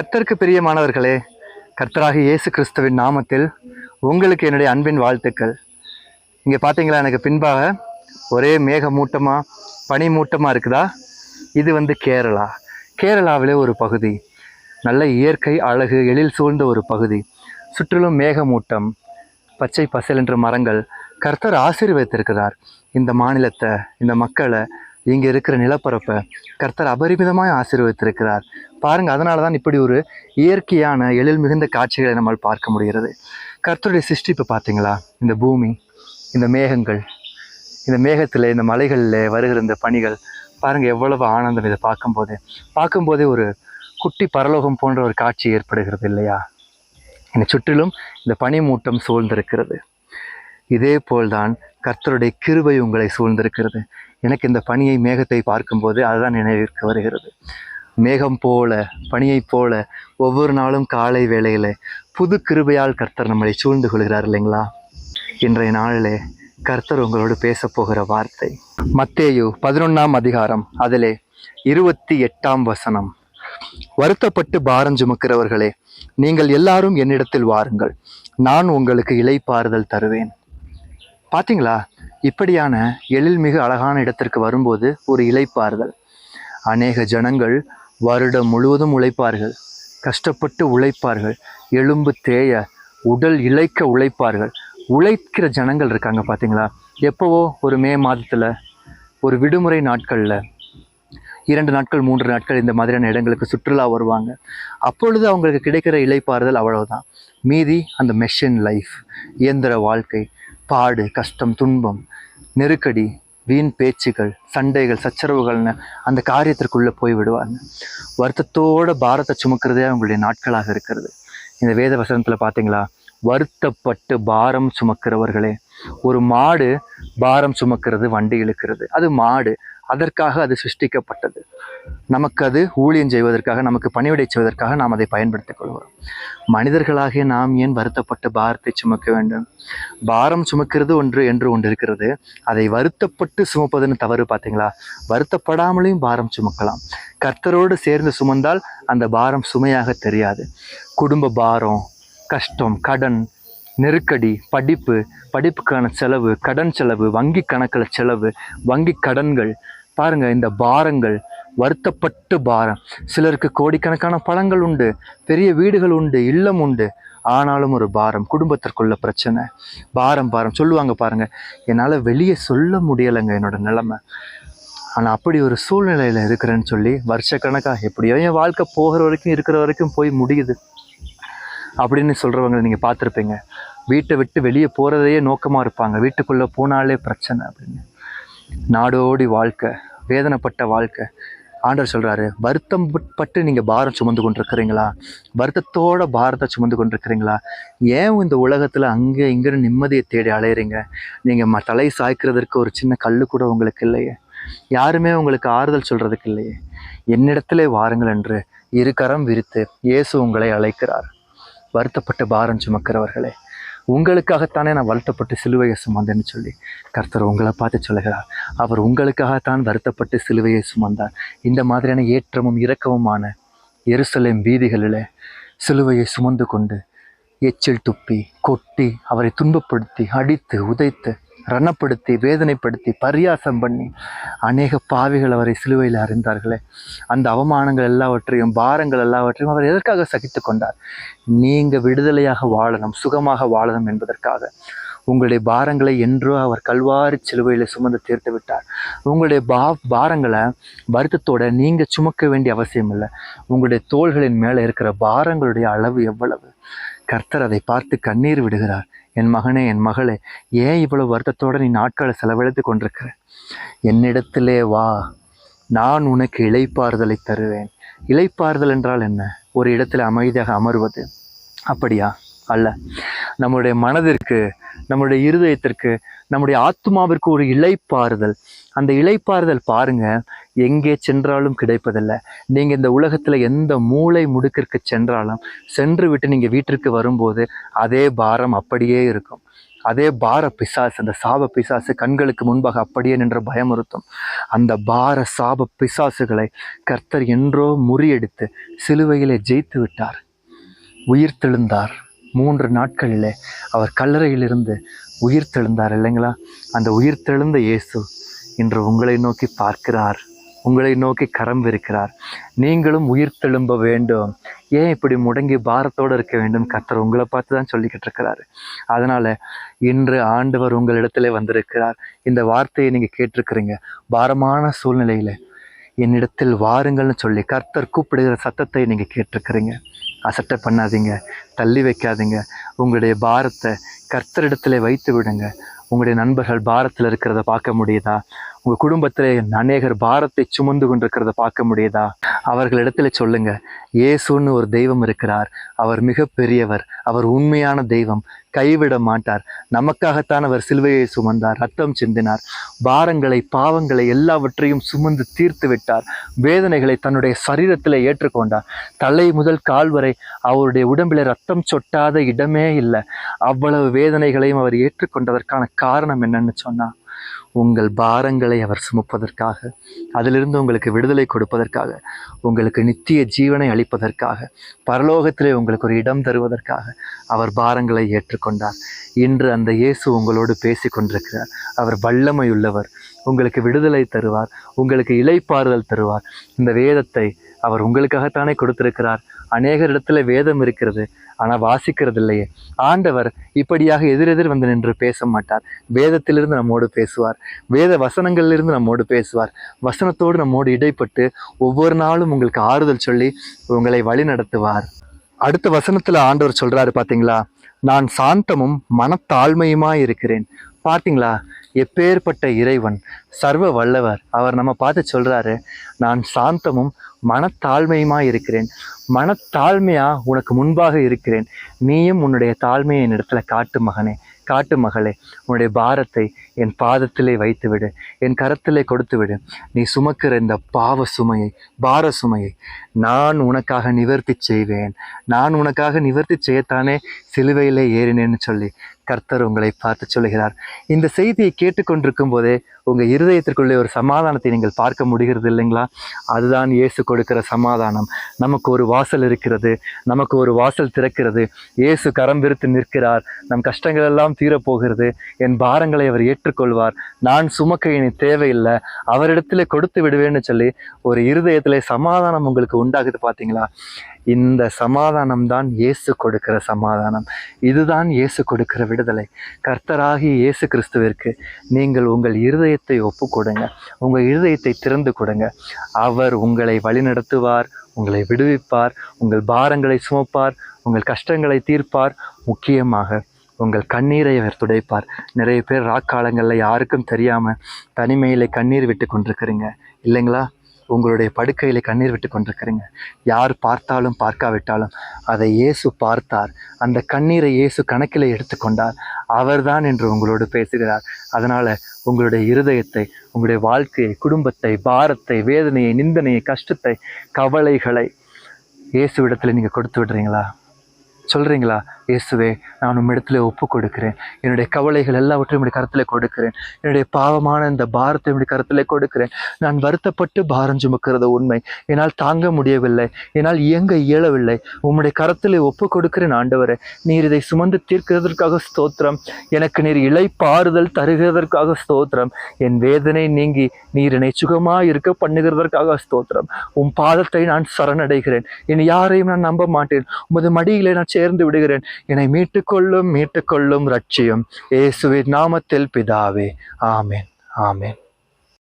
கர்த்தருக்கு பிரியமானவர்களே கர்த்தராக இயேசு கிறிஸ்துவின் நாமத்தில் உங்களுக்கு என்னுடைய அன்பின் வாழ்த்துக்கள். இங்கே பார்த்தீங்களா எனக்கு பின்பாக ஒரே மேகமூட்டமாக பனிமூட்டமாக இருக்குதா? இது வந்து கேரளா. கேரளாவிலே ஒரு பகுதி. நல்ல இயற்கை அழகு எழில் சூழ்ந்த ஒரு பகுதி. சுற்றிலும் மேகமூட்டம் பச்சை பசல் என்ற மரங்கள். கர்த்தர் ஆசீர்வதித்திருக்கிறார். இந்த மாநிலத்தை இந்த மக்களை இங்கே இருக்கிற நிலப்பரப்பை கர்த்தர் அபரிமிதமாய் ஆசீர்வதித்திருக்கிறார். பாருங்கள் அதனால தான் இப்படி ஒரு இயற்கையான எழில் மிகுந்த காட்சிகளை நம்மால் பார்க்க முடிகிறது. கர்த்தருடைய சிருஷ்டிப்பை பார்த்தீங்களா இந்த பூமி இந்த மேகங்கள் இந்த மேகத்தில் இந்த மலைகளில் வருகிற இந்த பனிகள் பாருங்கள் எவ்வளவு ஆனந்தம் இதை பார்க்கும்போது. பார்க்கும்போதே ஒரு குட்டி பரலோகம் போன்ற ஒரு காட்சி ஏற்படுகிறது இல்லையா? என்னை சுற்றிலும் இந்த பனிமூட்டம் சூழ்ந்திருக்கிறது. இதே போல்தான் கர்த்தருடைய கிருபை உங்களை சூழ்ந்திருக்கிறது. எனக்கு இந்த பனியை மேகத்தை பார்க்கும்போது அதுதான் நினைவிற்கு வருகிறது. மேகம் போல பனியைப் போல ஒவ்வொரு நாளும் காலை வேளையில் புது கிருபையால் கர்த்தர் நம்மளை சூழ்ந்து கொள்கிறார் இல்லைங்களா? இன்றைய நாளிலே கர்த்தர் உங்களோடு பேசப் போகிற வார்த்தை. மத்தேயு பதினொன்றாம் அதிகாரம் அதிலே இருபத்தி எட்டாம் வசனம். வருத்தப்பட்டு பாரம் சுமக்கிறவர்களே நீங்கள் எல்லாரும் என்னிடத்தில் வாருங்கள். நான் உங்களுக்கு இலைப்பாறுதல் தருவேன். பாத்தீங்களா? இப்படியான எழில் மிக அழகான இடத்திற்கு வரும்போது ஒரு இலைப்பாறுதல் அநேக ஜனங்கள் வருடம் முழுவதும் உழைப்பார்கள். கஷ்டப்பட்டு உழைப்பார்கள். எலும்பு தேய உடல் இழைக்க உழைப்பார்கள். உழைக்கிற ஜனங்கள் இருக்காங்க பார்த்தீங்களா எப்போவோ ஒரு மே மாதத்தில் ஒரு விடுமுறை நாட்களில் இரண்டு நாட்கள் மூன்று நாட்கள் இந்த மாதிரியான இடங்களுக்கு சுற்றுலா வருவாங்க. அப்பொழுது அவங்களுக்கு கிடைக்கிற இளைப்பாறுதல் அவ்வளவுதான். மீதி அந்த மெஷின் லைஃப் இயந்திர வாழ்க்கை பாடு கஷ்டம் துன்பம் நெருக்கடி வீண் பேச்சுகள் சண்டைகள் சச்சரவுகள்னு அந்த காரியத்திற்குள்ளே போய் விடுவாங்க. வருத்தத்தோட பாரத்தை சுமக்கிறதே அவங்களுடைய நாட்களாக இருக்கிறது. இந்த வேத வசனத்தில் பார்த்தீங்களா வருத்தப்பட்டு பாரம் சுமக்கிறவர்களே ஒரு மாடு பாரம் சுமக்கிறது வண்டி இழுக்கிறது. அது மாடு. அதற்காக அது சிருஷ்டிக்கப்பட்டது. நமக்கு அது ஊழியம் செய்வதற்காக நமக்கு பணிவிடை செய்வதற்காக நாம் அதை பயன்படுத்திக் கொள்கிறோம். மனிதர்களாகிய நாம் ஏன் வருத்தப்பட்டு பாரத்தை சுமக்க வேண்டும்? பாரம் சுமக்கிறது ஒன்று என்று ஒன்று இருக்கிறது. அதை வருத்தப்பட்டு சுமப்பதுன்னு தவறு பார்த்தீங்களா? வருத்தப்படாமலையும் பாரம் சுமக்கலாம். கர்த்தரோடு சேர்ந்து சுமந்தால் அந்த பாரம் சுமையாக தெரியாது. குடும்ப பாரம் கஷ்டம் கடன் நெருக்கடி படிப்பு படிப்புக்கான செலவு கடன் செலவு வங்கி கணக்கில் செலவு வங்கி கடன்கள் பாருங்க இந்த பாரங்கள் வருத்தப்பட்டு பாரம். சிலருக்கு கோடிக்கணக்கான பழங்கள் உண்டு பெரிய வீடுகள் உண்டு இல்லம் உண்டு. ஆனாலும் ஒரு பாரம் குடும்பத்திற்குள்ள பிரச்சனை. பாரம் பாரம். சொல்லுவாங்க பாருங்க என்னால் வெளியே சொல்ல முடியலைங்க என்னோட நிலைமை. ஆனால் அப்படி ஒரு சூழ்நிலையில் இருக்கிறேன்னு சொல்லி வருஷக்கணக்காக எப்படியோ என் வாழ்க்கை போகிற வரைக்கும் இருக்கிற வரைக்கும் போய் முடியுது. அப்படின்னு சொல்கிறவங்க நீங்கள் பார்த்துருப்பீங்க. வீட்டை விட்டு வெளியே போகிறதையே நோக்கமாக இருப்பாங்க. வீட்டுக்குள்ளே போனாலே பிரச்சனை அப்படின்னு. நாடோடி வாழ்க்கை. வேதனைப்பட்ட வாழ்க்கை. ஆண்டவர் சொல்கிறாரு வருத்தம் பட்டு நீங்கள் பாரம் சுமந்து கொண்டிருக்கிறீங்களா? வருத்தத்தோட பாரத்தை சுமந்து கொண்டிருக்கிறீங்களா? ஏன் இந்த உலகத்தில் அங்கே இங்கேன்னு நிம்மதியை தேடி அலையிறீங்க? நீங்கள் ம தலை சாய்க்கிறதுக்கு ஒரு சின்ன கல் கூட உங்களுக்கு இல்லையே. யாருமே உங்களுக்கு ஆறுதல் சொல்கிறதுக்கு இல்லையே. என்னிடத்திலே வாருங்கள் என்று இரு கரம் விரித்து இயேசு உங்களை அழைக்கிறார். வருத்தப்பட்டு பாரம் சுமக்கிறவர்களே உங்களுக்காகத்தானே நான் வருத்தப்பட்டு சிலுவையை சுமந்தேன்னு சொல்லி கர்த்தர் உங்களை பார்த்து சொல்லுகிறார். அவர் உங்களுக்காகத்தான் வருத்தப்பட்டு சிலுவையை சுமந்தார். இந்த மாதிரியான ஏற்றமும் இரக்கமுமான எருசலேம் வீதிகளில் சிலுவையை சுமந்து கொண்டு எச்சில் துப்பி கொட்டி அவரை துன்பப்படுத்தி அடித்து உதைத்து ரணப்படுத்தி வேதனைப்படுத்தி பரியாசம் பண்ணி அநேக பாவிகள் அவரை சிலுவையில் அறிந்தார்களே. அந்த அவமானங்கள் எல்லாவற்றையும் பாரங்கள் எல்லாவற்றையும் அவர் எதற்காக சகித்து கொண்டார்? நீங்கள் விடுதலையாக வாழணும் சுகமாக வாழணும் என்பதற்காக. உங்களுடைய பாரங்களை என்றோ அவர் கல்வாரி சிலுவையில் சுமந்து தீர்த்து விட்டார். உங்களுடைய பா பாரங்களை வருத்தத்தோட நீங்கள் சுமக்க வேண்டிய அவசியம் இல்லை உங்களுடைய தோள்களின் மேலே இருக்கிற பாரங்களுடைய அளவு எவ்வளவு? கர்த்தர் அதை பார்த்து கண்ணீர் விடுகிறார். என் மகனே என் மகளே ஏன் இவ்வளவு வருத்தத்தோடு நீ நாட்களை செலவழித்து கொண்டிருக்கிற? என்னிடத்திலே வா. நான் உனக்கு இலைப்பாறுதலை தருவேன். இலைப்பாறுதல் என்றால் என்ன? ஒரு இடத்துல அமைதியாக அமர்வது. அப்படியா? அல்ல. நம்முடைய மனதிற்கு நம்முடைய இருதயத்திற்கு நம்முடைய ஆத்மாவிற்கு ஒரு இலைப்பாறுதல் அந்த இலைப்பாறுதல் பாருங்க எங்கே சென்றாலும் கிடைப்பதில்லை. நீங்கள் இந்த உலகத்தில் எந்த மூளை முடுக்கிற்கு சென்றாலும் சென்று விட்டு நீங்கள் வீட்டிற்கு வரும்போது அதே பாரம் அப்படியே இருக்கும். அதே பார பிசாசு அந்த சாப பிசாசு கண்களுக்கு முன்பாக அப்படியே நின்று பயமுறுத்தும். அந்த பார சாப பிசாசுகளை கர்த்தர் என்றோ முறியடித்து சிலுவையிலே ஜெயித்து விட்டார். உயிர் தெழுந்தார். மூன்று நாட்களிலே அவர் கல்லறையிலிருந்து உயிர் தெழுந்தார் இல்லைங்களா? அந்த உயிர் தெழுந்த இயேசு இன்று உங்களை நோக்கி பார்க்கிறார் உங்களை நோக்கி கரம் விரிக்கிறார் நீங்களும் உயிர் தெழும்ப வேண்டும். ஏன் இப்படி முடங்கி பாரத்தோடு இருக்க வேண்டும்? கர்த்தர் உங்களை பார்த்து தான் சொல்லிக்கிட்டு இருக்கிறாரு. அதனால் இன்று ஆண்டவர் உங்களிடத்திலே வந்திருக்கிறார். இந்த வார்த்தையை நீங்கள் கேட்டிருக்கிறீங்க. பாரமான சூழ்நிலையில் என்னிடத்தில் வாருங்கள்னு சொல்லி கர்த்தர் கூப்பிடுகிற சத்தத்தை நீங்கள் கேட்டிருக்கிறீங்க. அசட்டை பண்ணாதீங்க தள்ளி வைக்காதீங்க. உங்களுடைய பாரத்தை கர்த்தரிடத்தில் வைத்து விடுங்க. உங்களுடைய நண்பர்கள் பாரத்தில் இருக்கிறத பார்க்க முடியுதா? உங்கள் குடும்பத்தில் அநேகர் பாரத்தை சுமந்து கொண்டிருக்கிறத பார்க்க முடியுதா? அவர்களிடத்துல சொல்லுங்க இயேசுன்னு ஒரு தெய்வம் இருக்கிறார். அவர் மிக பெரியவர் அவர் உண்மையான தெய்வம். கைவிட மாட்டார். நமக்காகத்தான் அவர் சிலுவையை சுமந்தார் ரத்தம் சிந்தினார். பாரங்களை பாவங்களை எல்லாவற்றையும் சுமந்து தீர்த்து விட்டார். வேதனைகளை தன்னுடைய சரீரத்தில் ஏற்றுக்கொண்டார். தலை முதல் கால் வரை அவருடைய உடம்பில் ரத்தம் சொட்டாத இடமே இல்லை. அவ்வளவு வேதனைகளையும் அவர் ஏற்றுக்கொண்டதற்கான காரணம் என்னன்னு சொன்னா உங்கள் பாரங்களை அவர் சுமப்பதற்காக அதிலிருந்து உங்களுக்கு விடுதலை கொடுப்பதற்காக உங்களுக்கு நித்திய ஜீவனை அளிப்பதற்காக பரலோகத்திலே உங்களுக்கு ஒரு இடம் தருவதற்காக அவர் பாரங்களை ஏற்றுக்கொண்டார். இன்று அந்த இயேசு உங்களோடு பேசி கொண்டிருக்கிறார் அவர் வல்லமையுள்ளவர். உங்களுக்கு விடுதலை தருவார் உங்களுக்கு இலைப்பாறுதல் தருவார். இந்த வேதத்தை அவர் உங்களுக்காகத்தானே கொடுத்திருக்கிறார். அநேகர் வேதம் இருக்கிறது ஆனால் வாசிக்கிறது இல்லையே ஆண்டவர் இப்படியாக எதிரெதிர் வந்து நின்று பேச மாட்டார் வேதத்திலிருந்து நம்மோடு பேசுவார். வேத வசனங்களிலிருந்து நம்மோடு பேசுவார். வசனத்தோடு நம்மோடு இடைப்பட்டு ஒவ்வொரு நாளும் உங்களுக்கு ஆறுதல் சொல்லி உங்களை வழி நடத்துவார். அடுத்த வசனத்தில் ஆண்டவர் சொல்றாரு பார்த்தீங்களா நான் சாந்தமும் மனத்தாழ்மையுமாய் இருக்கிறேன் பார்த்தீங்களா எப்பேற்பட்ட இறைவன் சர்வ வல்லவர். அவர் நம்ம பார்த்து சொல்கிறாரு நான் சாந்தமும் மனத்தாழ்மையுமாய் இருக்கிறேன். மனத்தாழ்மையாக உனக்கு முன்பாக இருக்கிறேன். நீயும் உன்னுடைய தாழ்மையை என்னிடத்துல காட்டு மகனே காட்டு மகளே. உன்னுடைய பாரத்தை என் பாதத்திலே வைத்துவிடு என் கரத்திலே கொடுத்துவிடு. நீ சுமக்கிற இந்த பாவ சுமையை பார சுமையை நான் உனக்காக நிவர்த்தி செய்வேன். நான் உனக்காக நிவர்த்தி செய்யத்தானே சிலுவையிலே ஏறினேன்னு சொல்லி கர்த்தர் உங்களை பார்த்து சொல்லுகிறார். இந்த செய்தியை கேட்டுக்கொண்டிருக்கும் போதே உங்கள் இருதயத்திற்குள்ளே ஒரு சமாதானத்தை நீங்கள் பார்க்க முடிகிறது இல்லைங்களா? அதுதான் இயேசு கொடுக்கிற சமாதானம். நமக்கு ஒரு வாசல் இருக்கிறது நமக்கு ஒரு வாசல் திறக்கிறது. இயேசு கரம் விரித்து நிற்கிறார். நம் கஷ்டங்கள் எல்லாம் தீரப்போகிறது. என் பாரங்களை அவர் ஏற்றுக்கொள்வார். நான் சுமக்க இனி தேவையில்லை. அவரிடத்துல கொடுத்து விடுவேன்னு சொல்லி ஒரு இருதயத்தில் சமாதானம் உங்களுக்கு உண்டாகுது பார்த்தீங்களா? இந்த சமாதானம் தான் இயேசு கொடுக்கிற சமாதானம். இதுதான் இயேசு கொடுக்கிற விடுதலை. கர்த்தராகி இயேசு கிறிஸ்துவிற்கு நீங்கள் உங்கள் இருதயத்தை ஒப்பு கொடுங்க உங்கள் இருதயத்தை திறந்து கொடுங்க. அவர் உங்களை வழிநடத்துவார் உங்களை விடுவிப்பார் உங்கள் பாரங்களை சுமப்பார் உங்கள் கஷ்டங்களை தீர்ப்பார். முக்கியமாக உங்கள் கண்ணீரை அவர் துடைப்பார். நிறைய பேர் ராக்காலங்களில் யாருக்கும் தெரியாமல் தனிமையில் கண்ணீர் விட்டு கொண்டிருக்கிறீங்க. இல்லைங்களா? உங்களுடைய படுக்கையில் கண்ணீர் விட்டு கொண்டிருக்கிறீங்க. யார் பார்த்தாலும் பார்க்காவிட்டாலும் அதை இயேசு பார்த்தார். அந்த கண்ணீரை இயேசு கணக்கில் எடுத்துக்கொண்டார் அவர்தான் என்று உங்களோடு பேசுகிறார். அதனால் உங்களுடைய இருதயத்தை உங்களுடைய வாழ்க்கையை குடும்பத்தை பாரத்தை வேதனையை நிந்தனையை கஷ்டத்தை கவலைகளை இயேசு இடத்துல நீங்கள் கொடுத்து விடுறீங்களா? சொல்கிறீங்களா இயேசுவே நான் உம்மிடத்தில் ஒப்பு கொடுக்கிறேன் என்னுடைய கவலைகள் எல்லாவற்றையும் உடைய கருத்தில் கொடுக்கிறேன். என்னுடைய பாவமான இந்த பாரத்தை உடைய கருத்தில் கொடுக்கிறேன். நான் வருத்தப்பட்டு பாரம் சுமக்கிறது உண்மை. என்னால் தாங்க முடியவில்லை. என்னால் இயங்க இயலவில்லை. உம்முடைய கரத்தில் ஒப்பு கொடுக்கிறேன் ஆண்டவரே. நீர் இதை சுமந்து தீர்க்கிறதற்காக ஸ்தோத்திரம். எனக்கு நீர் இலைப்பாறுதல் தருகிறதற்காக ஸ்தோத்திரம். என் வேதனை நீங்கி நீர் என்னை சுகமாக இருக்க பண்ணுகிறதற்காக ஸ்தோத்திரம். உன் பாதத்தை நான் சரணடைகிறேன். என் யாரையும் நான் நம்ப மாட்டேன். உமது மடியிலே நான் சேர்ந்து விடுகிறேன். என்னை மீட்டுக்கொள்ளும் மீட்டுக்கொள்ளும் ரட்சியும். இயேசுவின் நாமத்தில் பிதாவே. ஆமேன். ஆமேன்.